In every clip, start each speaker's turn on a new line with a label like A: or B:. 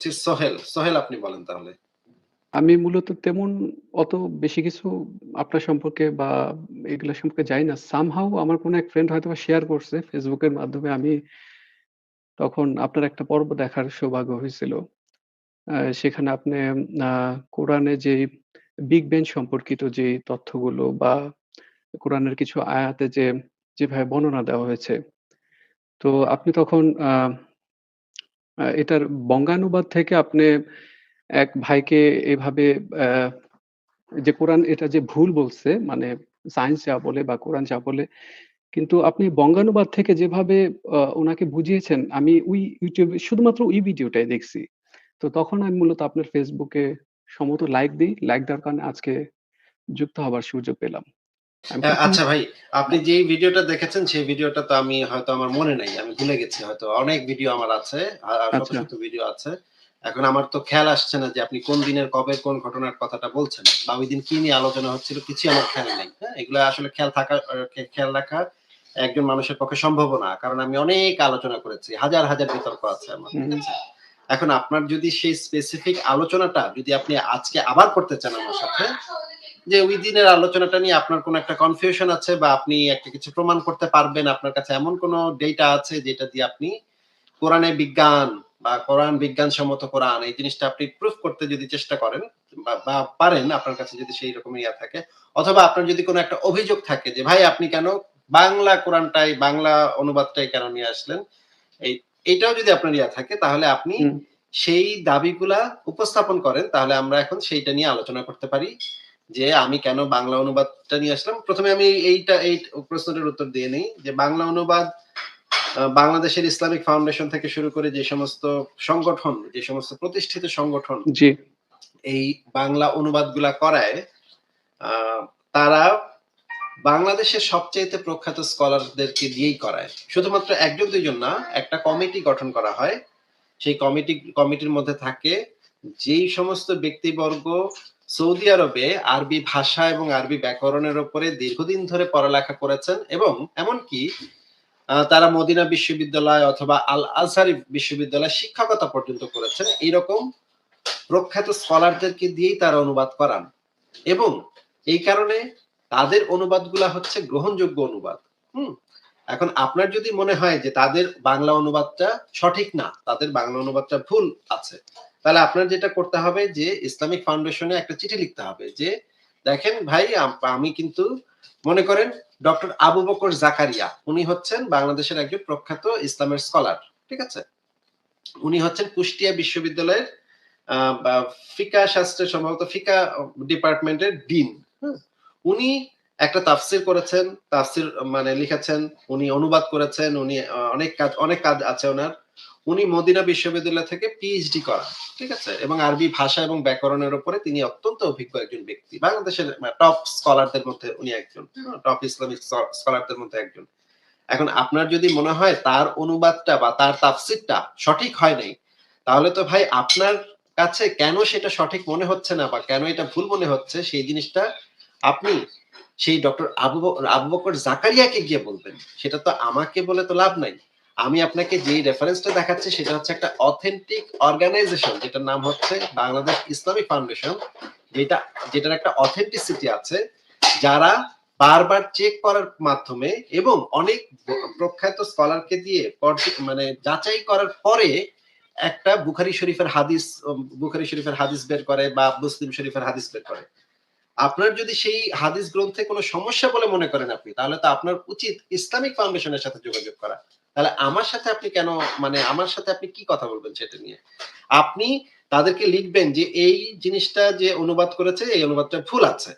A: সোহেল, সোহেল আপনি বলেন তাহলে।
B: আমি মূলত তেমন অত বেশি কিছু আপনার সম্পর্কে বা এগুলা সম্পর্কে জানি না। somehow আমার কোনো এক ফ্রেন্ড হয়তোবা শেয়ার করছে এর মাধ্যমে আমি তখন আপনার একটা পর্ব দেখার সৌভাগ্য হয়েছিল। সেখানে আপনি কোরআনে যেই বিগ ব্যাং সম্পর্কিত যে তথ্যগুলো বা কোরআনের কিছু আয়াতে যে যেভাবে বর্ণনা দেওয়া হয়েছে। তো আপনি তখন আ এটার বঙ্গানুবাদ থেকে আপনি এক ভাইকে এভাবে যে কোরআন, এটা যে ভুল বলছে মানে সায়েন্স যা বলে বা কোরআন যা বলে, কিন্তু আপনি বঙ্গানুবাদ থেকে যেভাবে আ উনাকে বুঝিয়েছেন, আমি ওই এ শুধুমাত্র ওই ভিডিওটাই দেখছি। তো তখন আমি মূলত আপনার এ সম্ভবত লাইক দেই। লাইক দেওয়ার কারণে আজকে যুক্ত হবার সুযোগ পেলাম। আমি
A: হ্যাঁ,
B: ১ম
A: আচ্ছা ভাই, আপনি যেই ভিডিওটা দেখেছেন সেই ভিডিওটা তো আমি হয়তো আমার মনে নাই। আমি ভুলে গেছি হয়তো। অনেক ভিডিও আমার আছে। শত,
B: আচ্ছা।
A: ভিডিও আছে। এখন আমার তো খেয়াল আসছে না যে আপনি কোন দিনের কবে কোন ঘটনার কথাটা বলছেন। বা ওই দিন কি নিয়ে আলোচনা হচ্ছিল কিছু আমার খেয়াল নেই। হ্যাঁ? এগুলা আসলে খেয়াল থাকা খেয়াল রাখা একজন মানুষের পক্ষে সম্ভব না। কারণ আমি অনেক আলোচনা করেছি। হাজার, হাজার বিতর্ক আছে আমার। এখন আপনার যদি সেই স্পেসিফিক আলোচনাটা যদি আপনি আজকে আবার করতে চান আমার সাথে, যে ওই দিনের আলোচনাটা নিয়ে আপনার কোনো একটা কনফিউশন আছে বা আপনি একটা কিছু প্রমাণ করতে পারবেন, আপনার কাছে এমন কোনো ডেটা আছে যেটা দিয়ে আপনি কোরআনে বিজ্ঞান বা কোরআন বিজ্ঞানসম্মত কোরআন এই জিনিসটা আপনি প্রুফ করতে যদি চেষ্টা করেন বা, বা পারেন আপনার কাছে যদি সেই রকম ইয়া থাকে অথবা আপনার যদি কোনো একটা অভিযোগ থাকে যে ভাই আপনি কেন বাংলা কোরআনটাই বাংলা অনুবাদটাই কেন নিয়ে আসলেন? এই এইটাও যদি আপনার ইয়া থাকে তাহলে আপনি সেই দাবিগুলা উপস্থাপন করেন তাহলে আমরা এখন সেইটা নিয়ে আলোচনা করতে পারি। যে আমি কেন বাংলা অনুবাদটা নিয়ে আসলাম প্রথমে আমি এইটা এই প্রশ্নটার উত্তর দিয়ে নেই যে বাংলা অনুবাদ বাংলাদেশের ইসলামিক ফাউন্ডেশন থেকে শুরু করে যে সমস্ত সংগঠন, যে সমস্ত প্রতিষ্ঠিত সংগঠন। এই বাংলা অনুবাদগুলা করায় তারা বাংলাদেশের সবচাইতে প্রখ্যাত স্কলারদেরকে দিয়েই করায়। শুধুমাত্র ১ জন ২ জন না, একটা কমিটি গঠন করা হয়। সেই কমিটি কমিটির মধ্যে থাকে যেই সমস্ত ব্যক্তিবর্গ সৌদি আরবে আরবি ভাষা এবং আরবি ব্যাকরণের উপরে দীর্ঘদিন ধরে পড়ালেখা করেছেন এবং এমনকি তারা মদিনা বিশ্ববিদ্যালয় অথবা আল আজহারি বিশ্ববিদ্যালয়ে শিক্ষকতা পর্যন্ত করেছেন। এইরকম প্রখ্যাত স্কলারদেরকে দিয়েই তারা অনুবাদ করান। এবং এই কারণে তাদের অনুবাদগুলা হচ্ছে গ্রহণযোগ্য অনুবাদ। হুম? এখন আপনার যদি মনে হয় যে তাদের বাংলা অনুবাদটা সঠিক না, তাদের বাংলা অনুবাদটা ভুল আছে, তাহলে আপনার যেটা করতে হবে যে ইসলামিক ফাউন্ডেশনে একটা চিঠি লিখতে হবে যে, "দেখেন ভাই আমি কিন্তু" মনে করেন ডক্টর আবু বকর জাকারিয়া উনি হচ্ছেন বাংলাদেশের একজন প্রখ্যাত ইসলামের স্কলার। ঠিক আছে? উনি হচ্ছেন কুষ্টিয়া বিশ্ববিদ্যালয়ের ফিকাহ শাস্ত্রের সম্ভবত ফিকাহ ডিপার্টমেন্টের ডিন। উনি একটা তাফসীর করেছেন, তাফসীর মানে লিখেছেন, উনি অনুবাদ করেছেন, উনি অনেক কাজ অনেক কাজ আছে উনার। উনি মদিনা বিশ্ববিদ্যালয় থেকে পিএইচডি করা। ঠিক আছে? এবং আরবি ভাষা এবং ব্যাকরণের উপরে তিনি অত্যন্ত অভিজ্ঞ একজন ব্যক্তি। বাংলাদেশের টপ স্কলারদের মধ্যে উনি একজন। টপ ইসলামিক স্কলারদের মধ্যে একজন। এখন আপনার যদি মনে হয় তার অনুবাদটা বা তার তাফসীরটা সঠিক হয় নাই, তাহলে তো ভাই আপনার কাছে কেন সেটা সঠিক মনে হচ্ছে না বা কেন এটা ভুল মনে হচ্ছে সেই জিনিসটা আপনি সেই ডক্টর আবু আবু বকর জাকারিয়াকে গিয়ে বলবেন। সেটা তো আমাকে বলে তো লাভ নাই। আমি আপনাকে যেই রেফারেন্সটা দেখাচ্ছি সেটা হচ্ছে একটা অথেন্টিক অর্গানাইজেশন যেটার নাম হচ্ছে বাংলাদেশ ইসলামিক ফাউন্ডেশন। যেটা যেটার একটা অথেন্টিসিটি আছে। যারা বারবার চেক করার মাধ্যমে এবং অনেক প্রখ্যাত স্কলারকে দিয়ে মানে যাচাই করার পরে একটা বুখারি শরীফের হাদিস বুখারি শরীফের হাদিস বের করে বা মুসলিম শরীফের হাদিস বের করে। আপনার যদি সেই হাদিস গ্রন্থে কোনো সমস্যা বলে মনে করেন আপনি, তাহলে তো আপনার উচিত ইসলামিক ফাউন্ডেশনের সাথে যোগাযোগ করা। তাহলে আমার সাথে আপনি কেন মানে আমার সাথে আপনি কি কথা বলবেন সেটা নিয়ে? আপনি তাদেরকে লিখবেন যে এই জিনিসটা যে অনুবাদ করেছে এই অনুবাদটা ভুল আছে।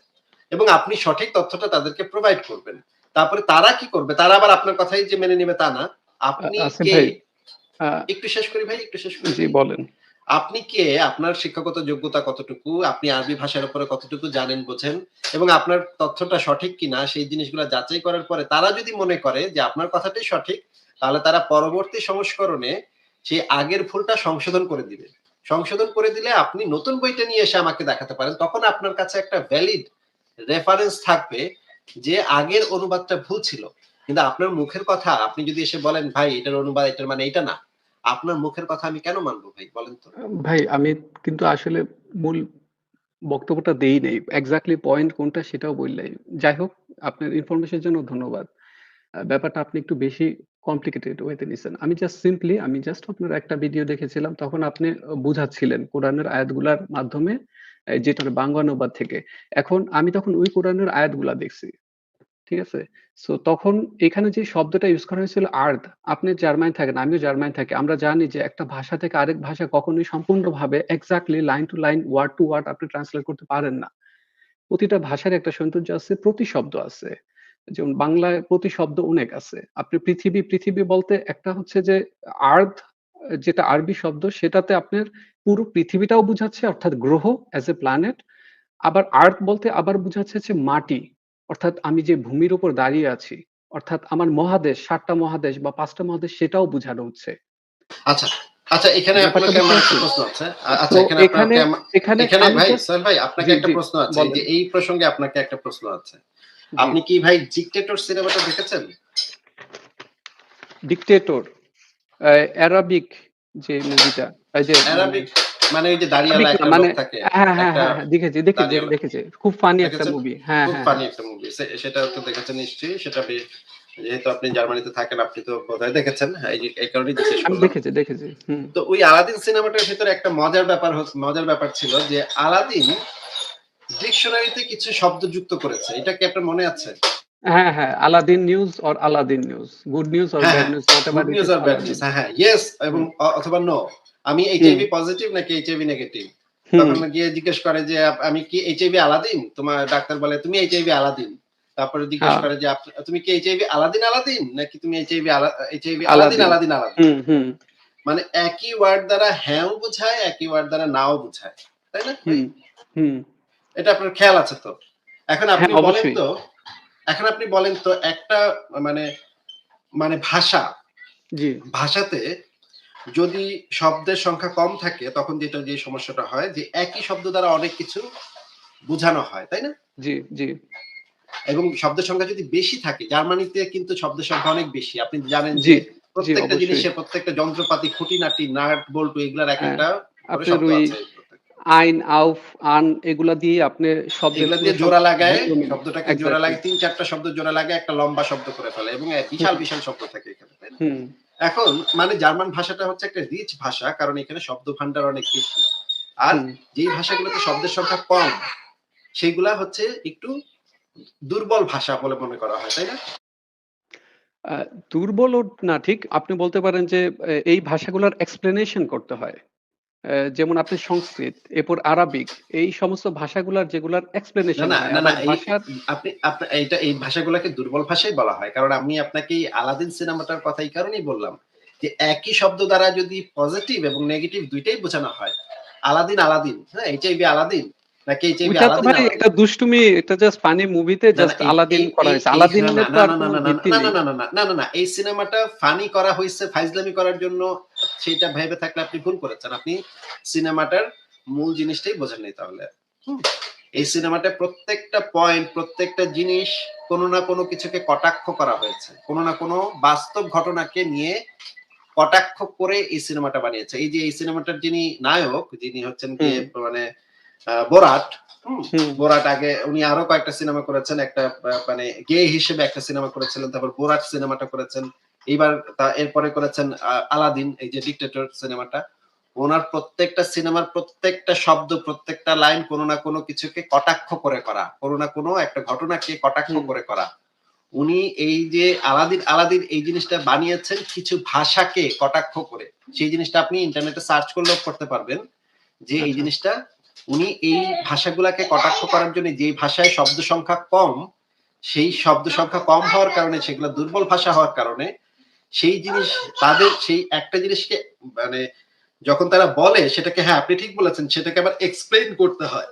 A: এবং আপনি সঠিক তথ্যটা তাদেরকে প্রোভাইড করবেন। তারপরে তারা কি করবে? তারা আবার আপনার কথাই যে মেনে নিবে তা না। আপনি? একটু শেষ করি ভাই, একটু শেষ করি
B: বলেন।
A: আপনি কে? আপনার শিক্ষাগত যোগ্যতা কতটুকু? আপনি আরবি ভাষার উপরে কতটুকু জানেন বোঝেন? এবং আপনার তথ্যটা সঠিক কিনা সেই জিনিসগুলা যাচাই করার পরে তারা যদি মনে করে যে আপনার কথাটাই সঠিক, তাহলে তারা পরবর্তী সংস্করণে সেই আগের ভুলটা সংশোধন করে দিবে। সংশোধন করে দিলে আপনি নতুন বইটা নিয়ে এসে আমাকে দেখাতে পারেন। তখন আপনার কাছে একটা ভ্যালিড রেফারেন্স থাকবে যে আগের অনুবাদটা ভুল ছিল। কিন্তু আপনার মুখের কথা আপনি যদি এসে বলেন, "ভাই এটার অনুবাদ এটার মানে এটা না।" আপনার মুখের কথা আমি কেন মানবো ভাই বলেন তো
B: ভাই আমি কিন্তু আসলে মূল বক্তব্যটা দেই নাই এক্স্যাক্টলি পয়েন্ট কোনটা সেটাও বললাই যাই হোক আপনার ইনফরমেশনের জন্য ধন্যবাদ ব্যাপারটা আপনি একটু বেশি কমপ্লিকেটেড ওয়েতে নিছেন। আমি জাস্ট সিম্পলি আমি জাস্ট আপনার একটা ভিডিও দেখেছিলাম, তখন আপনি বুঝাচ্ছিলেন কোরআনের আয়াতগুলার মাধ্যমে যেটা বাংলা অনুবাদ থেকে। এখন আমি তখন ওই কোরআনের আয়াতগুলা দেখছি, ঠিক আছে? সো তখন এখানে যে শব্দটা ইউজ করা হয়েছিল আর্থ আপনি জার্মানি থাকেন, আমিও জার্মানি থাকি, আমরা জানি যে একটা ভাষা থেকে আরেক ভাষা কখনোই সম্পূর্ণভাবে exactly line to line word to word আপনি ট্রান্সলেট করতে পারেন না। প্রতিটা ভাষার একটা সৌন্দর্য আছে প্রতি শব্দ আছে। যেমন বাংলায় প্রতি শব্দ অনেক আছে। আপনি পৃথিবী পৃথিবী বলতে একটা হচ্ছে যে আর্থ যেটা আরবি শব্দ সেটাতে আপনার পুরো পৃথিবীটাও বুঝাচ্ছে অর্থাৎ গ্রহ অ্যাজ এ প্ল্যানেট আবার আর্থ বলতে আবার বুঝাচ্ছে হচ্ছে মাটি অর্থাৎ আমি যে ভূমির উপর দাঁড়িয়ে আছি অর্থাৎ আমার মহাদেশ সাতটা মহাদেশ বা পাঁচটা মহাদেশ সেটাও বোঝানো হচ্ছে।
A: আচ্ছা আচ্ছা এখানে আপনাকে আমার একটা প্রশ্ন আছে। আচ্ছা এখানে
B: এখানে
A: আপনাকে
B: এখানে
A: ভাই স্যার ভাই আপনাকে একটা প্রশ্ন আছে যে এই প্রসঙ্গে আপনাকে একটা প্রশ্ন আছে। আপনি কি ভাই ডিকটেটর সিনেমাটা দেখেছেন?
B: ডিকটেটর অ্যারাবিক যে মুভিটা এই যে
A: অ্যারাবিক মানে ওই যে দাঁড়িয়ে
B: আরবিক
A: একটা
B: মানে
A: থাকে
B: হ্যাঁ হ্যাঁ হ্যাঁ হ্যাঁ, দেখেছি দেখেছি দেখেছি খুব ফানি একটা মুভি হ্যাঁ
A: খুব
B: হ্যাঁ।
A: ফানি একটা মুভি সেটা তো দেখেছেন নিশ্চয়ই সেটা যেহেতু আপনি জার্মানিতে থাকেন আপনি তো বোধহয় দেখেছেন? এই কারণেই জিজ্ঞেস
B: আমি দেখেছি দেখেছি
A: তো ওই আলাদিন সিনেমাটার ভিতরে একটা মজার ব্যাপার মজার ব্যাপার ছিল যে আলাদিন ডিকশনারিতে কিছু শব্দ যুক্ত করেছে। এটা কি আপনার মনে আছে?
B: হ্যাঁ হ্যাঁ Aladdin news or Aladdin news good news or
A: হ্যাঁ,
B: ব্যাড নিউজ
A: গুড নিউজ আর ব্যাড নিউজ হ্যাঁ হ্যাঁ। ইয়েস এবং অথবা নো আমি এইচআইভি পজিটিভ নাকি এইচআইভি নেগেটিভ তখন গিয়ে জিজ্ঞেস করে যে আমি কি এইচআইভি আলাদিন? তোমার ডাক্তার বলে তুমি এইচআইভি আলাদিন। তারপরে জিজ্ঞেস
B: হ্যাঁ।
A: করে যে তুমি কি এইচআইভি আলাদিন আলাদিন? নাকি তুমি HIV HIV Aladdin.
B: Aladdin.
A: Aladdin আলাদিন?
B: হুম হুম।
A: মানে একই ওয়ার্ড দ্বারা হ্যাঁও বোঝায় একই ওয়ার্ড দ্বারা নাও বোঝায়। তাই না?
B: হুম হুম।
A: এটা আপনার খেয়াল আছে তো? এখন আপনি
B: হ্যাঁ,
A: বলেন তো এখন আপনি বলেন তো একটা মানে মানে ভাষা
B: জি।
A: ভাষাতে যদি শব্দের সংখ্যা কম থাকে তখন যেটা যে সমস্যাটা হয় যে একই শব্দ দ্বারা অনেক কিছু বোঝানো হয় তাই না?
B: জি জি।
A: এবং শব্দের সংখ্যা যদি বেশি থাকে জার্মানিতে কিন্তু শব্দের সংখ্যা অনেক বেশি। আপনি জানেন যে প্রত্যেকটা জিনিসের প্রত্যেকটা যন্ত্রপাতি খুঁটিনাটি নাট বল্টু এগুলার এক
B: হ্যাঁ,
A: একটা শব্দ
B: আইন আউফ আন এগুলা দিয়ে আপনি শব্দের
A: এগুলা দিয়ে
B: শব্দ-
A: জোড়া লাগায় শব্দটাকে জোড়া লাগে তিন চারটা শব্দ জোড়া লাগে একটা লম্বা শব্দ করে ফেলে এবং বিশাল বিশাল শব্দ থাকে এখানে তাই না? এখন মানে জার্মান ভাষাটা হচ্ছে একটা রিচ ভাষা কারণ এখানে শব্দ ভান্ডার অনেক বেশি। আর যেই ভাষাগুলোতে শব্দের সংখ্যা কম সেগুলা হচ্ছে একটু দুর্বল ভাষা বলে মনে করা হয় তাই না?
B: দুর্বল না ঠিক। আপনি বলতে পারেন যে এই ভাষাগুলোর এক্সপ্লেনেশন করতে হয়। যেমন আপনি সংস্কৃত এরপর আরবিক এই সমস্ত ভাষাগুলার যেগুলার এক্সপ্লেনেশন
A: না না না আপনি এইটা এই ভাষাগুলোকে দুর্বল ভাষাই বলা হয়। কারণ আমি আপনাকে আলাদিন সিনেমাটার কথা এই কারণেই বললাম যে একই শব্দ দ্বারা যদি পজিটিভ এবং নেগেটিভ দুইটাই বোঝানো হয় আলাদিন আলাদিন হ্যাঁ এইচআইভি আলাদিন নাকি এইচআইভি
B: ওইটা তো
A: আলাদিন
B: ভাই
A: আলাদিন?
B: একটা দুষ্টুমি এটা জাস্ট ফানি মুভিতে
A: না, না,
B: জাস্ট আলাদিন করা হয়েছে।
A: এই- না, না, না, না, না, না, না, না, না, না, না, না, না, এই সিনেমাটা ফানি করা হয়েছে ফাইজলামি করার জন্য সেটা ভেবে থাকলে আপনি ভুল করেছেন। আপনি সিনেমাটার মূল জিনিসটাই বোঝেন তাহলে। এই সিনেমাটা প্রত্যেকটা পয়েন্ট প্রত্যেকটা জিনিস কোনো না কোনো কিছুকে কটাক্ষ করা হয়েছে। কোনো না কোনো বাস্তব ঘটনাকে নিয়ে কটাক্ষ করে এই সিনেমাটা বানিয়েছে। এই যে এই সিনেমাটার যিনি নায়ক যিনি হচ্ছেন মানে বোরাট বোরাট আগে উনি আরও কয়েকটা সিনেমা করেছেন একটা মানে গে হিসেবে একটা সিনেমা করেছিলেন তারপর বোরাট সিনেমাটা করেছেন। এইবার এরপরে করেছেন আলাদিন এই যে ডিক্টেটর সিনেমাটা। ওনার প্রত্যেকটা সিনেমার প্রত্যেকটা শব্দ প্রত্যেকটা লাইন কোনো না কোনো কিছুকে কটাক্ষ করে করা কোনো না কোনো একটা ঘটনাকে কটাক্ষ করে করা। উনি এই যে আলাদিন আলাদিন এই জিনিসটা বানিয়েছেন কিছু ভাষাকে কটাক্ষ করে। সেই জিনিসটা আপনি ইন্টারনেটে সার্চ করলেও করতে পারবেন যে এই
B: আচ্ছা।
A: জিনিসটা উনি এই ভাষাগুলাকে কটাক্ষ করার জন্য যে ভাষায় শব্দ সংখ্যা কম, সেই শব্দ সংখ্যা কম হওয়ার কারণে, সেগুলো দুর্বল ভাষা হওয়ার কারণে, সেই জিনিস তাদের, সেই একটা জিনিসকে মানে যখন তারা বলে, সেটাকে হ্যাঁ আপনি ঠিক বলেছেন, সেটাকে আবার এক্সপ্লেইন করতে হয়।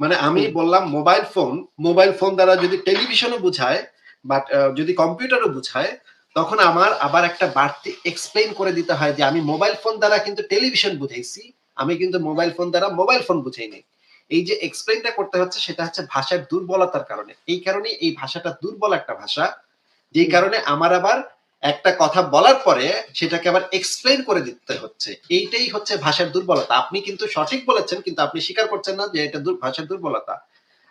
A: মানে আমি বললাম মোবাইল ফোন মোবাইল ফোন দ্বারা যদি টেলিভিশনও বুঝায় বাট যদি কম্পিউটারও বুঝায়, তখন আমার আবার একটা বাড়তি এক্সপ্লেন করে দিতে হয় যে আমি মোবাইল ফোন দ্বারা কিন্তু টেলিভিশন বুঝাইছি আমি কিন্তু মোবাইল ফোন দ্বারা মোবাইল ফোন বুঝাইনি এই যে এক্সপ্লেইনটা করতে হচ্ছে, সেটা হচ্ছে ভাষার দুর্বলতার কারণে। এই কারণে এই ভাষাটা দুর্বল একটা ভাষা যেই কারণে আমার আবার একটা কথা বলার পরে সেটাকে আবার এক্সপ্লেন করে দিতে হচ্ছে। এইটাই হচ্ছে ভাষার দুর্বলতা। আপনি কিন্তু সঠিক বলেছেন, কিন্তু আপনি স্বীকার করছেন না যে এটা ভাষার দুর্বলতা।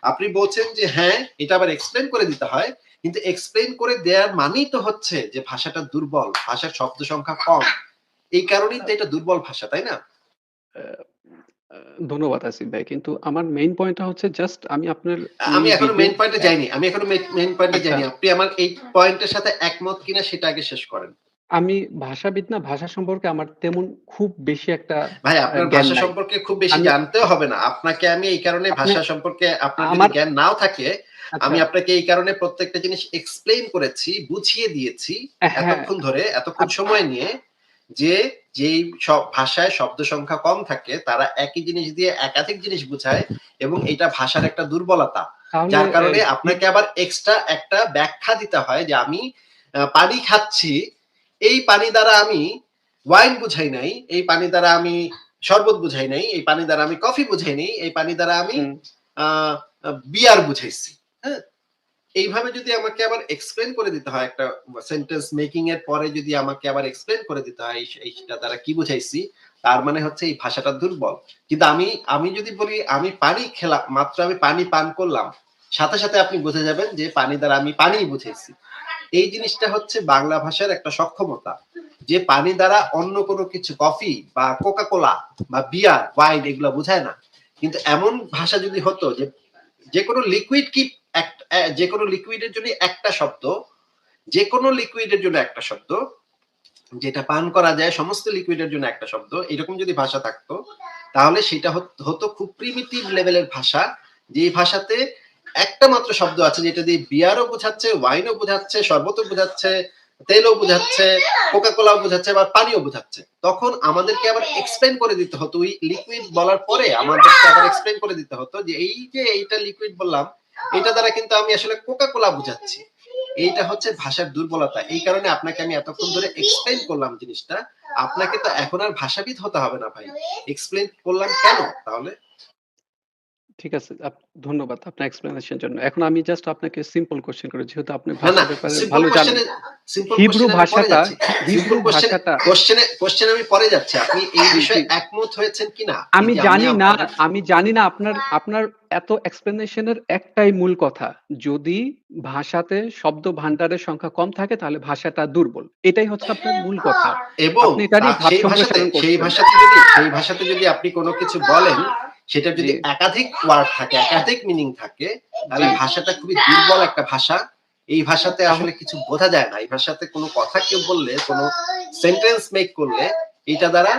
A: আপনি বলছেন যে হ্যাঁ এটা আবার এক্সপ্লেন করে দিতে হয়, কিন্তু এক্সপ্লেন করে দেওয়ার মানেই তো হচ্ছে যে ভাষাটা দুর্বল, ভাষার শব্দ সংখ্যা কম। এই কারণেই তো এটা দুর্বল ভাষা, তাই না?
B: ধন্যবাদ আসিফ ভাই। কিন্তু আমার মেইন পয়েন্টটা হচ্ছে জাস্ট আমি আপনার
A: আমি
B: এই এখনও
A: মেইন পয়েন্টে যাইনি। আমি এখনও মেইন পয়েন্টে
B: আচ্ছা।
A: যাইনি। আপনি আমার এই পয়েন্টের সাথে একমত কিনা সেটা আগে শেষ করেন।
B: আমি ভাষাবিদ না ভাষা সম্পর্কে আমার তেমন খুব বেশি একটা
A: ভাই আপনার
B: জ্ঞান
A: ভাষা
B: নাই।
A: সম্পর্কে খুব বেশি
B: আমি-
A: জানতেও হবে না। আপনাকে আমি এই কারণে
B: আপনি-
A: ভাষা সম্পর্কে আপনার যদি
B: আমার-
A: জ্ঞান নাও থাকে
B: আচ্ছা,
A: আমি আপনাকে এই কারণে প্রত্যেকটা জিনিস এক্সপ্লেইন করেছি বুঝিয়ে দিয়েছি
B: হ্যাঁ,
A: এতক্ষণ ধরে এতক্ষণ সময় নিয়ে। যে যেই সব ভাষায় শব্দ সংখ্যা কম থাকে তারা একই জিনিস দিয়ে একাধিক জিনিস বুঝায় এবং এটা ভাষার একটা দুর্বলতা। যার কারণে আপনাকে আবার এক্সট্রা একটা ব্যাখ্যা দিতে হয় যে আমি পানি খাচ্ছি এই পানি দ্বারা আমি ওয়াইন বুঝাই নাই এই পানি দ্বারা আমি শরবত বুঝাই নাই এই পানি দ্বারা আমি কফি বুঝাই নাই এই পানি দ্বারা আমি
B: হুম,
A: বিয়ার বুঝাইছি। হ্যাঁ? এইভাবে যদি আমাকে আবার এক্সপ্লেন করে দিতে হয় একটা সেন্টেন্স মেকিং এর পরে যদি আমাকে আবার এক্সপ্লেন করে দিতে হয় এইটা দ্বারা কি বুঝাইছি? তার মানে হচ্ছে এই ভাষাটা দুর্বল। কিন্তু আমি আমি যদি বলি, আমি পানি খেলাম, মাত্র আমি পানি পান করলাম, সাথে সাথে আপনি বুঝে যাবেন যে পানি দ্বারা আমি পানি বুঝেছি এই জিনিসটা হচ্ছে বাংলা ভাষার একটা সক্ষমতা। যে পানি দ্বারা অন্য কোনো কিছু, কফি বা কোকা কোলা বা বিয়ার, ওয়াইন এগুলো বোঝায় না। কিন্তু এমন ভাষা যদি হতো যে যে কোনো লিকুইড কি যে কোনো লিকুইডের জন্য একটা শব্দ, যে কোনো লিকুইডের জন্য একটা শব্দ, যেটা পান করা যায়, সমস্ত লিকুইডের জন্য একটা শব্দ, এরকম যদি ভাষা থাকতো, তাহলে সেটা হতো খুব প্রিমিটিভ লেভেলের ভাষা, যে ভাষাতে একটা মাত্র শব্দ আছে, যেটা দিয়ে বিয়ারও বোঝাচ্ছে ওয়াইনও বোঝাচ্ছে, শরবতও বোঝাচ্ছে, তেলও বোঝাচ্ছে কোকা কোলাও বোঝাচ্ছে বা পানিও বোঝাচ্ছে। তখন আমাদেরকে আবার এক্সপ্লেন করে দিতে হতো, ওই লিকুইড বলার পরে আমাদেরকে আবার এক্সপ্লেন করে দিতে হতো যে এই যে এইটা লিকুইড বললাম এটা দ্বারা কিন্তু আমি আসলে কোকা কোলা বুঝাচ্ছি। এইটা হচ্ছে ভাষার দুর্বলতা। এই কারণে আপনাকে আমি এতক্ষণ ধরে এক্সপ্লেন করলাম জিনিসটা। আপনাকে তো এখন আর ভাষাবিদ হতে হবে না ভাই। এক্সপ্লেন করলাম কেন তাহলে?
B: ঠিক আছে ধন্যবাদ আপনার এক্সপ্লেনেশন জন্য। এখন আমি জাস্ট আপনাকে সিম্পল কোশ্চেন করি যেহেতু আপনি ভাষার ব্যাপারে ভালো জানেন। হিব্রু ভাষাটা হিব্রু ভাষাটা
A: কোশ্চেনে কোশ্চেন আমি পরে যাচ্ছি। আপনি এই বিষয়ে একমত হয়েছেন কিনা?
B: আমি জানি না আমি জানি না আপনার আপনার এত এক্সপ্লেনেশনের একটাই মূল কথা। যদি ভাষাতে শব্দ ভান্ডারের সংখ্যা কম থাকে তাহলে ভাষাটা দুর্বল। এটাই হচ্ছে আপনার মূল কথা।
A: এবং ভাষাতে সেই ভাষাতে যদি সেই ভাষাতে যদি আপনি কোনো কিছু বলেন সেটা যদি একাধিক ওয়ার্ড থাকে একাধিক মিনিং থাকে তাহলে ভাষাটা খুবই দুর্বল একটা ভাষা। এই ভাষাতে আসলে কিছু বোঝা যায় না। এই ভাষাতে কোনো কথা কেউ বললে কোনো সেন্টেন্স মেক করলে এটা দ্বারা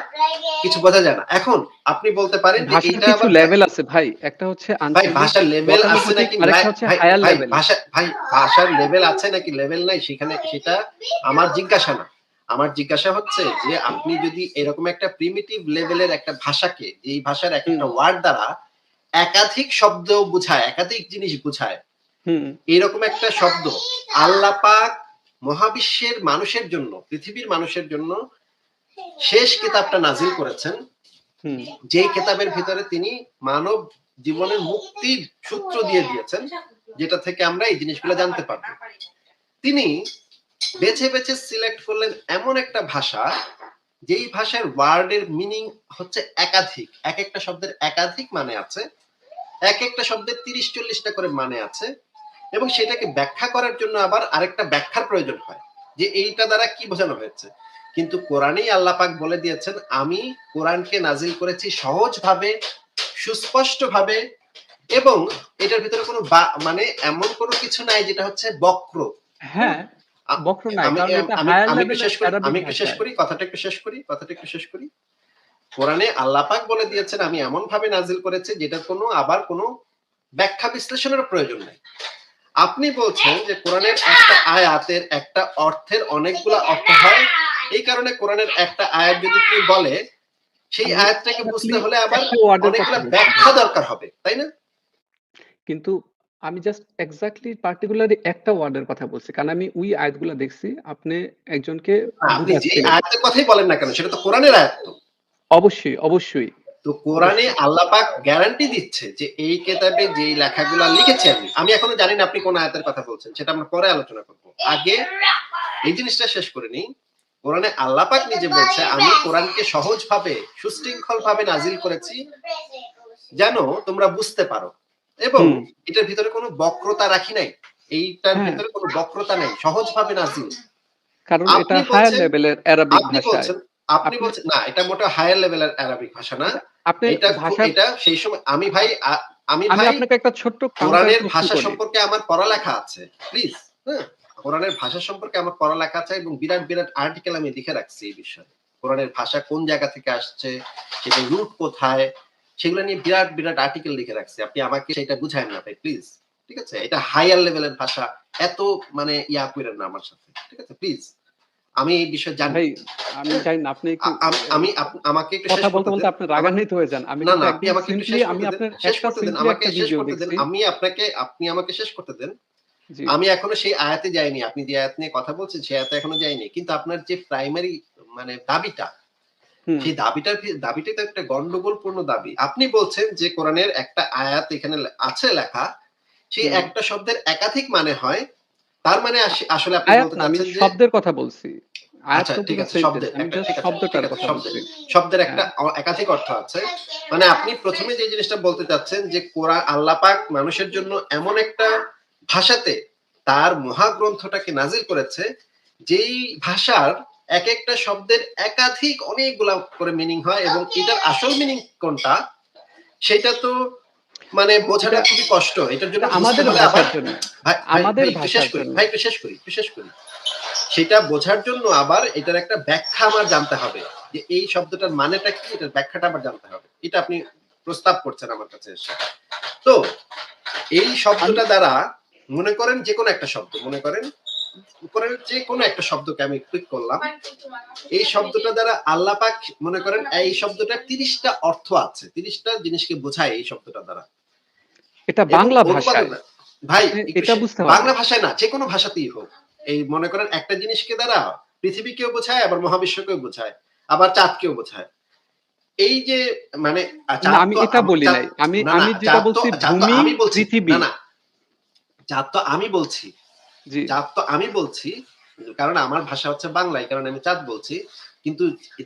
A: কিছু বোঝা যায় না। এখন আপনি বলতে পারেন এটা
B: কিছু লেভেল আছে ভাই। একটা হচ্ছে
A: ভাই ভাষার লেভেল আছে নাকি ভাই
B: লেভেল
A: ভাষা ভাই ভাষার লেভেল আছে নাকি লেভেল নাই? সেখানে সেটা আমার জিজ্ঞাসা না। আমার জিজ্ঞাসা হচ্ছে যে আপনি যদি এরকম একটা প্রিমিটিভ লেভেলের একটা ভাষাকে এই ভাষার এক একটা ওয়ার্ড দ্বারা একাধিক শব্দ বোঝায় একাধিক জিনিস বোঝায়
B: হুম।
A: এরকম একটা শব্দ আল্লাহ পাক মহাবিশ্বের মানুষের জন্য পৃথিবীর মানুষের জন্য শেষ কিতাবটা নাজিল করেছেন।
B: হুম।
A: যেই কিতাবের ভিতরে তিনি মানব জীবনের মুক্তির সূত্র দিয়ে দিয়েছেন যেটা থেকে আমরা এই জিনিসগুলো জানতে পারব। তিনি বেছে বেছে সিলেক্ট করলেন এমন একটা ভাষা, যেই ভাষার ওয়ার্ডের মিনিং হচ্ছে একাধিক। এক একটা শব্দের একাধিক মানে আছে, এক একটা শব্দের তিরিশ, চল্লিশটা করে মানে আছে, এবং সেটাকে ব্যাখ্যা করার জন্য আবার আরেকটা ব্যাখ্যার প্রয়োজন হয়, যে এইটা দ্বারা কি বোঝানো হয়েছে। কিন্তু কোরআনেই আল্লাহ পাক বলে দিয়েছেন, আমি কোরআনকে নাজিল করেছি সহজভাবে, সুস্পষ্টভাবে, এবং এটার ভিতরে কোনো মানে এমন কোনো কিছু নাই যেটা হচ্ছে বক্র।
B: হ্যাঁ বক্র নাই কারণ এটা হায়ার লেভেলের
A: শেষ করি
B: আরবিক
A: আমি একটু শেষ করি কথাটা একটু শেষ করি কথাটা একটু শেষ করি। কোরআনে আল্লাহ পাক বলে দিয়েছেন আমি এমন ভাবে নাজিল করেছি যেটার কোনো আবার কোনো ব্যাখ্যা বিশ্লেষণের প্রয়োজন নেই। আপনি বলছেন যে কোরআনের একটা আয়াতের একটা অর্থের অনেকগুলা অর্থ হয়। এই কারণে কোরআনের একটা আয়াত যদি কেউ বলে সেই আয়াতটাকে বুঝতে হলে আবার অনেকগুলা। ব্যাখ্যা দরকার হবে তাই না?
B: কিন্তু আমি জাস্ট এক্স্যাক্টলি পার্টিকুলারলি একটা ওয়ার্ডের কথা বলছি। কারণ আমি ওই আয়াতগুলো দেখছি আপনি একজনকে
A: আপনি যে। আয়াতের কথাই বলেন না কেন সেটা তো কোরআনের আয়াত তো।
B: অবশ্যই অবশ্যই।
A: তো কোরআনে আল্লাহ পাক গ্যারান্টি দিচ্ছে যে এই কেতাবে যে লেখাগুলো লিখেছি আমি আমি এখনও জানি না আপনি কোন আয়াতের কথা বলছেন সেটা আমরা পরে আলোচনা করব। আগে এই জিনিসটা শেষ করে নিই। কোরআনে আল্লাহ পাক নিজে বলছে আমি কোরআনকে সহজভাবে সুশৃঙ্খল ভাবে নাজিল করেছি যেন তোমরা বুঝতে পারো। এবং এটার ভিতরে কোনো বক্রতা রাখি নাই। এইটার
B: হ্যাঁ।
A: ভিতরে কোনো বক্রতা নেই। সহজভাবে নাজিল।
B: কারণ এটা হায়ার লেভেলের অ্যারাবিক
A: বলছেন আপনি বলছেন না এটা মোটা হায়ার লেভেলের অ্যারাবিক ভাষা না।
B: আপনি
A: এটা
B: ভাষা
A: এটা সেই সময় আমি ভাই আমি ভাই
B: আপনাকে একটা ছোট্ট
A: কোরআনের ভাষা সম্পর্কে আমার পড়ালেখা আছে প্লিজ হ্যাঁ? কোরআনের ভাষা সম্পর্কে আমার পড়ালেখা আছে এবং বিরাট বিরাট আর্টিকেল আমি লিখে রাখছি এই বিষয়ে। কোরআনের ভাষা কোন জায়গা থেকে আসছে সেটা রুট কোথায় সেগুলো নিয়ে বিরাট বিরাট আর্টিকেল লিখে রাখছি। আপনি আমাকে সেটা বুঝায়েন না ভাই প্লিজ ঠিক আছে? এটা হায়ার লেভেলের ভাষা এত মানে ইয়া করেন না আমার সাথে ঠিক আছে? প্লিজ আমি এই বিষয়ে জানি।
B: আমি জানি না আপনি
A: আমি আমাকে একটু
B: কথা বলতে বলতে আপনি রাগান্বিত হয়ে যান। আমি
A: না না আপনি আমাকে একটু
B: আমি আপনার
A: শেষ করতে দেন আমাকে শেষ করতে দেন। আমি আপনাকে আপনি আমাকে শেষ করতে দেন। আমি এখনও সেই আয়াতে যাইনি আপনি যে আয়াত নিয়ে কথা বলছেন সেই আয়াতে এখনও যাইনি। কিন্তু আপনার যে প্রাইমারি মানে দাবিটা সেই দাবিটার দাবিটা তো একটা গন্ডগোলপূর্ণ দাবি। আপনি বলছেন যে কোরআনের একটা আয়াত এখানে আছে লেখা সেই একটা শব্দের একাধিক মানে হয়। তার মানে আসলে আপনি বলতে
B: আমি
A: চাচ্ছেন যে
B: শব্দের কথা বলছি।
A: আচ্ছা ঠিক আছে শব্দের একটা
B: শব্দটার কথা
A: শব্দের। একটা একাধিক অর্থ আছে। মানে আপনি প্রথমে যে জিনিসটা বলতে চাচ্ছেন যে কোরআন আল্লাহ পাক মানুষের জন্য এমন একটা ভাষাতে তার মহাগ্রন্থটাকে নাজিল করেছে যেই ভাষার এক একটা শব্দের একাধিক অনেকগুলা করে মিনিং হয় এবং এটার আসল মিনিং কোনটা সেটা তো মানে বোঝাটা খুবই কষ্ট এটার জন্য
B: আমাদের আমাদের
A: ভাই, একটু শেষ করি ভাই একটু শেষ করি একটু শেষ করি। সেটা বোঝার জন্য আবার এটার একটা ব্যাখ্যা আমার জানতে হবে যে এই শব্দটার মানেটা কি এটার ব্যাখ্যাটা আমার জানতে হবে। এটা আপনি প্রস্তাব করছেন আমার কাছে এসে। তো এই শব্দটা দ্বারা মনে করেন যে কোনো একটা শব্দ মনে করেন করেন যে কোনো একটা শব্দকে আমি ক্লিক করলাম। এই শব্দটা দ্বারা আল্লাহ পাক মনে করেন এই শব্দটার তিরিশটা অর্থ আছে তিরিশটা জিনিসকে বোঝায় এই শব্দটা দ্বারা।
B: এটা বাংলা ভাষায়।
A: ভাই
B: এটা বুঝতে
A: বাংলা ভাষায় না যে কোনো ভাষাতেই হোক। এই মনে করেন একটা জিনিসকে দ্বারা পৃথিবীকেও বোঝায় আবার মহাবিশ্বকেও বোঝায় আবার চাঁদকেও বোঝায়। এই যে মানে চাঁদ
B: আমি
A: তো
B: এটা বলি নাই। আমি আমি যেটা বলছি ভূমি পৃথিবী।
A: না না চাঁদ তো আমি বলছি। চাঁদ তো আমি বলছি, কারণ আমার ভাষা হচ্ছে বাংলা এই কারণে আমি চাঁদ বলছি, কিন্তু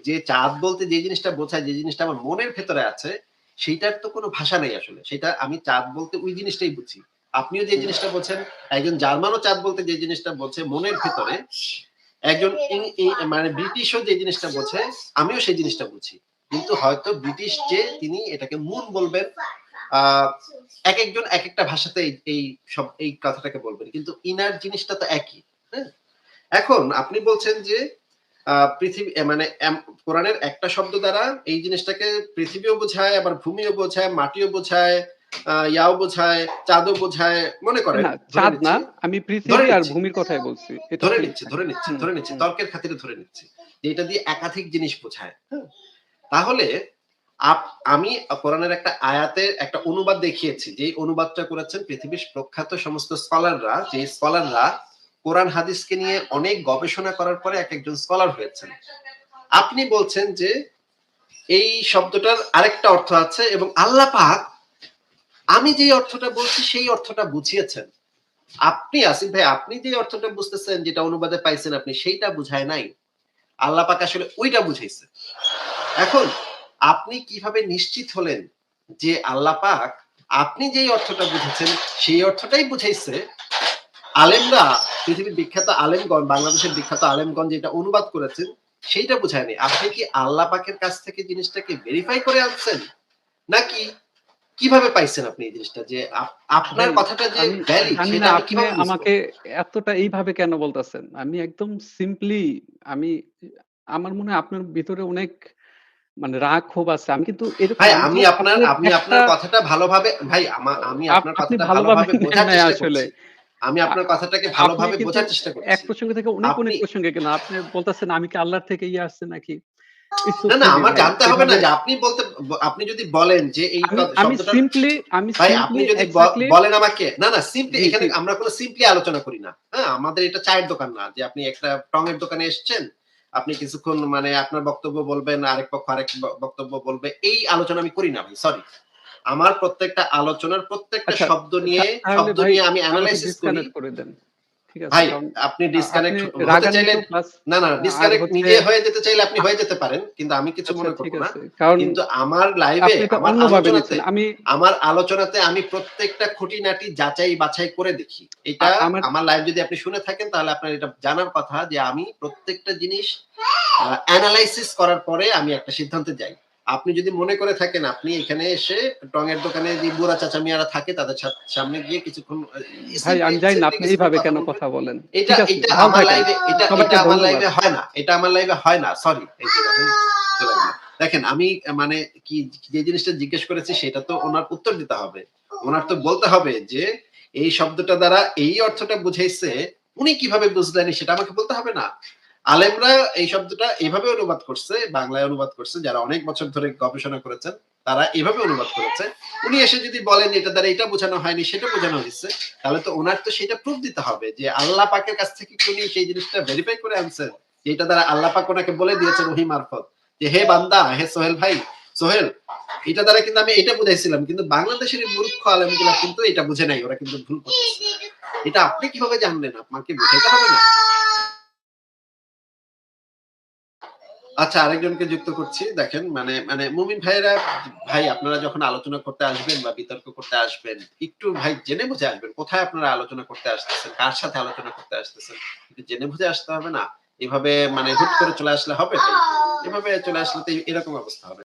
A: যে চাঁদ বলতে যে জিনিসটা বোঝায়, যে জিনিসটা আমার মনের ভেতরে আছে, সেইটার তো কোনো ভাষা নেই আসলে। সেটা আমি চাঁদ বলতে ওই জিনিসটাই বুঝি। আপনিও যে জিনিসটা বলছেন একজন জার্মানও চাঁদ বলতে যে জিনিসটা বলছে মনের ভেতরে, একজন মানে ব্রিটিশও যে জিনিসটা বোঝে, আমিও সেই জিনিসটা বুঝি। কিন্তু হয়তো ব্রিটিশ যে তিনি এটাকে মুন বলবেন এক একজন এক একটা ভাষাতে এই- সব এই কথাটাকে বলবেন কিন্তু ইনার জিনিসটা তো একই হ্যাঁ এখন আপনি বলছেন যে পৃথিবী মানে কোরআনের একটা শব্দ দ্বারা এই জিনিসটাকে পৃথিবীও বোঝায় আবার ভূমিও বোঝায় মাটিও বোঝায় আহ, ইয়াও বোঝায় চাঁদও বোঝায় মনে করেন
B: চাঁদ না আমি পৃথিবী আর ভূমির কথাই বলছি
A: ধরে। নিচ্ছি ধরে নিচ্ছি ধরে নিচ্ছি। তর্কের খাতিরে ধরে নিচ্ছি যে এটা দিয়ে একাধিক জিনিস বোঝায় হ্যাঁ? তাহলে আমি কোরআনের একটা আয়াতের একটা অনুবাদ দেখিয়েছি যে অনুবাদটা করেছেন পৃথিবীর প্রখ্যাত সমস্ত স্কলাররা যে স্কলাররা কোরআন হাদিসকে নিয়ে অনেক গবেষণা করার পরে এক একজন স্কলার হয়েছেন। আপনি বলছেন যে এই শব্দটার আরেকটা অর্থ আছে এবং আল্লাহ পাক, আমি যে অর্থটা বলছি সেই অর্থটা বুঝিয়েছেন। আপনি আসিফ ভাই, আপনি যে অর্থটা বুঝতেছেন, যেটা অনুবাদে পাইছেন আপনি, সেইটা বুঝায় নাই। আল্লাহ পাক আসলে ওইটা বুঝাইছে। এখন আপনি কীভাবে নিশ্চিত হলেন যে আল্লাহ পাক আপনি যেই অর্থটা বুঝেছেন সেই অর্থটাই বুঝাইছে? আলেমরা পৃথিবীর বিখ্যাত আলেমগণ বাংলাদেশের বিখ্যাত আলেমগণ যেটা অনুবাদ করেছেন সেইটা বুঝায়নি। আপনি কি আল্লাহ পাকের কাছ থেকে জিনিসটাকে ভেরিফাই করে আনছেন? নাকি কীভাবে পাইছেন আপনি এই জিনিসটা যে আপনার কথাটা যে
B: আমি
A: ভ্যালিড সেটা
B: আপনি আমাকে এতটা এইভাবে কেন বলতেছেন? আমি একদম সিম্পলি আমি আমার মনে হয় আপনার ভিতরে অনেক মানে রাগ ক্ষোভ আছে আমি কিন্তু এরকম
A: ভাই
B: আমি
A: আপনার আপনি আপনার কথাটা ভালোভাবে ভাই আমি আপনার কথাটা
B: ভালোভাবে
A: বোঝার চেষ্টা
B: আসলে।
A: আমি আপনার কথাটাকে ভালোভাবে বোঝার চেষ্টা করছি।
B: এক প্রসঙ্গ থেকে অনেক অনেক প্রসঙ্গে আপনি বলতেছেন আমি কি আল্লাহর থেকে ইয়ে আসছে নাকি?
A: না না আমার জানতে হবে না যে আপনি বলতে আপনি যদি বলেন যে এই
B: আমি সিম্পলি আমি
A: ভাই আপনি যদি বলেন আমাকে না না সিম্পলি এখানে আমরা কোনো সিম্পলি আলোচনা করি না। হ্যাঁ আমাদের এটা চায়ের দোকান না যে আপনি একটা টং এর দোকানে এসেছেন আপনি কিছুক্ষণ মানে আপনার বক্তব্য বলবেন আরেক পক্ষ আরেক বক্তব্য বলবে এই আলোচনা আমি করি না ভাই সরি আমার প্রত্যেকটা আলোচনার প্রত্যেকটা
B: আচ্ছা,
A: শব্দ নিয়ে শব্দ নিয়ে আমি অ্যানালাইসিস করি।
B: করে দেন। ঠিক আছে
A: ভাই আপনি ডিসকানেক্ট হতে চাইলে না না ডিসকানেক্ট নিজে হয়ে যেতে চাইলে আপনি হয়ে যেতে পারেন কিন্তু আমি কিছু
B: আচ্ছা
A: মনে
B: ঠিক
A: না। কিন্তু আমার লাইভে আমার আলোচনাতে
B: আমি
A: আমার আলোচনাতে আমি প্রত্যেকটা খুঁটিনাটি যাচাই বাছাই করে দেখি। এটা
B: আমার-
A: আমার লাইভ যদি আপনি শুনে থাকেন তাহলে আপনার এটা জানার কথা যে আমি প্রত্যেকটা জিনিস অ্যানালাইসিস করার পরে আমি একটা সিদ্ধান্তে যাই। আপনি যদি মনে করে থাকেন আপনি এখানে এসে টঙের দোকানে যে বুড়া চাচা মিয়ারা থাকে তাদের সামনে গিয়ে কিছুক্ষণ
B: ভাই আমি জানি না আপনি এইভাবে কেন কথা বলেন।
A: এটা এটা আমার লাইভে এটা এটা আমার লাইভে হয় না। এটা আমার লাইভে হয় না। সরি এই যে দেখেন দেখেন আমি মানে কি যে জিনিসটা জিজ্ঞেস করেছি সেটা তো ওনার উত্তর দিতে হবে। ওনার তো বলতে হবে যে এই শব্দটা দ্বারা এই অর্থটা বুঝাইছে উনি কীভাবে বুঝলেন সেটা আমাকে বলতে হবে না। আলেমরা এই শব্দটা এইভাবে অনুবাদ করছে, বাংলায় অনুবাদ করছে, যারা অনেক বছর ধরে গবেষণা করেছেন, তারা এভাবে অনুবাদ করেছে। উনি এসে যদি বলেন এটা দ্বারা এটা বোঝানো হয়নি, সেটা বোঝানো হয়েছে, তাহলে তো ওনার তো সেটা প্রুফ দিতে হবে যে আল্লাহ পাকের কাছ থেকে উনি সেই জিনিসটা ভেরিফাই করে আনছেন এটা দ্বারা আল্লাহ পাক ওনাকে বলে দিয়েছেন ওহি মারফত, যে হে বান্দা, হে সোহেল ভাই, সোহেল, এটা দ্বারা কিন্তু আমি এটা বুঝাইছিলাম, কিন্তু বাংলাদেশের মূর্খ আলেমগুলা কিন্তু এটা বুঝে নাই, ওরা কিন্তু ভুল করতেছে। এটা আপনি কীভাবে জানলেন? আপনাকে বুঝাইতে হবে না। আচ্ছা আরেকজনকে যুক্ত করছি, দেখেন মানে মানে মুমিন ভাইয়েরা, ভাই, আপনারা যখন আলোচনা করতে আসবেন বা বিতর্ক করতে আসবেন, একটু ভাই জেনে বুঝে আসবেন কোথায় আপনারা আলোচনা করতে আসতেছেন, কার সাথে আলোচনা করতে আসতেছেন, একটু জেনে বুঝে আসতে হবে না? এভাবে মানে হুট করে চলে আসলে হবে এভাবে চলে আসলে তো এরকম অবস্থা হবে।